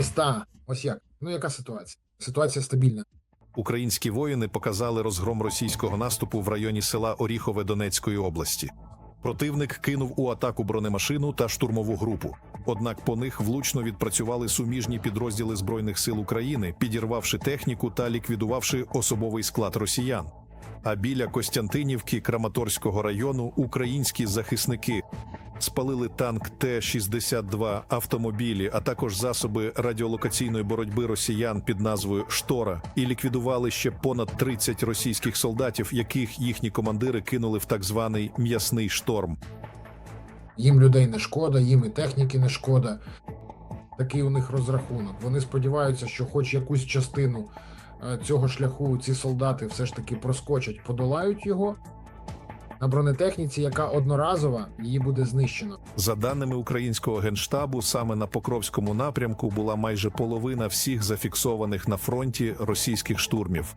міста. Ось як. Ну яка ситуація? Ситуація стабільна. Українські воїни показали розгром російського наступу в районі села Оріхове Донецької області. Противник кинув у атаку бронемашину та штурмову групу. Однак по них влучно відпрацювали суміжні підрозділи Збройних сил України, підірвавши техніку та ліквідувавши особовий склад росіян. А біля Костянтинівки Краматорського району українські захисники спалили танк Т-62, автомобілі, а також засоби радіолокаційної боротьби росіян під назвою Штора і ліквідували ще понад 30 російських солдатів, яких їхні командири кинули в так званий м'ясний шторм. Їм людей не шкода, їм і техніки не шкода. Такий у них розрахунок. Вони сподіваються, що хоч якусь частину е, цього шляху ці солдати все ж таки проскочать, подолають його. На бронетехніці, яка одноразова, її буде знищено. За даними українського генштабу, саме на Покровському напрямку була майже половина всіх зафіксованих на фронті російських штурмів.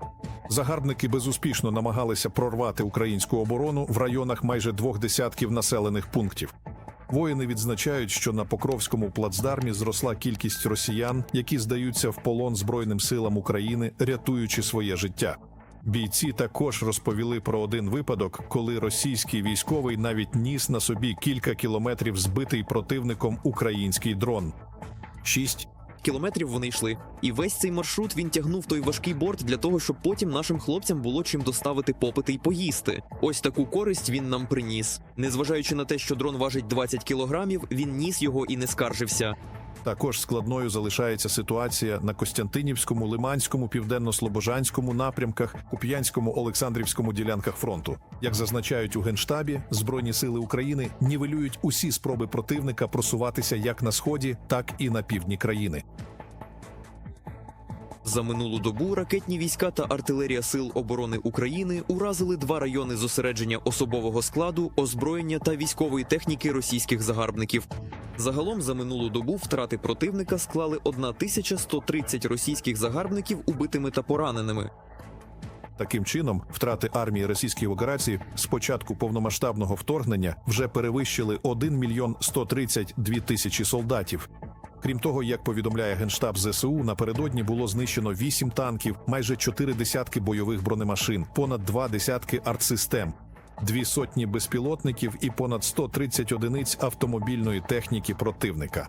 Загарбники безуспішно намагалися прорвати українську оборону в районах майже двох десятків населених пунктів. Воїни відзначають, що на Покровському плацдармі зросла кількість росіян, які здаються в полон Збройним силам України, рятуючи своє життя. Бійці також розповіли про один випадок, коли російський військовий навіть ніс на собі кілька кілометрів збитий противником український дрон. Шість кілометрів вони йшли, і весь цей маршрут він тягнув той важкий борт для того, щоб потім нашим хлопцям було чим доставити попити й поїсти. Ось таку користь він нам приніс. Незважаючи на те, що дрон важить 20 кілограмів, він ніс його і не скаржився. Також складною залишається ситуація на Костянтинівському, Лиманському, Південно-Слобожанському напрямках, Куп'янському, Олександрівському ділянках фронту. Як зазначають у генштабі, збройні сили України нівелюють усі спроби противника просуватися як на сході, так і на півдні країни. За минулу добу ракетні війська та артилерія Сил оборони України уразили два райони зосередження особового складу, озброєння та військової техніки російських загарбників. Загалом за минулу добу втрати противника склали 1130 російських загарбників убитими та пораненими. Таким чином, втрати армії Російської Федерації з початку повномасштабного вторгнення вже перевищили 1 мільйон 132 тисячі солдатів. Крім того, як повідомляє генштаб ЗСУ, напередодні було знищено 8 танків, майже 4 десятки бойових бронемашин, понад 2 десятки артсистем, дві сотні безпілотників і понад 130 одиниць автомобільної техніки противника.